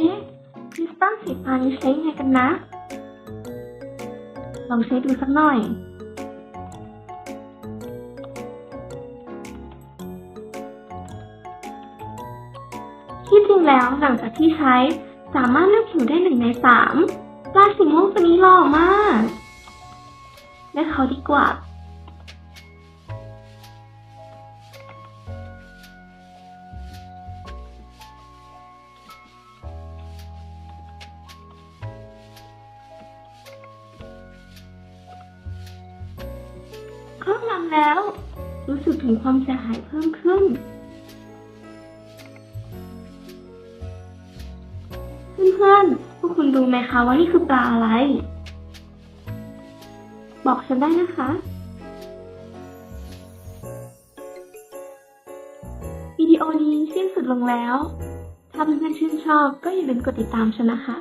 เอ๊ะคริสตัลสีฟ้านี้ใช้ยังไงกันนะ ลองใช้ดูสักหน่อย ที่จริงแล้วหลังจากที่ใช้ สามารถเลือกผิวได้หนึ่งในสามลายสีม่วงตัวนี้หล่อมากเลือกเขาดีกว่า ครอบงำแล้ว รู้สึกถึงความเสียหายเพิ่มขึ้น เพื่อนๆ พวกคุณรู้ไหมคะว่านี่คือปลาอะไร บอกฉันได้นะคะ วิดีโอนี้สิ้นสุดลงแล้ว ถ้าเพื่อนๆชื่นชอบก็อย่าลืมกดติดตามฉันนะคะ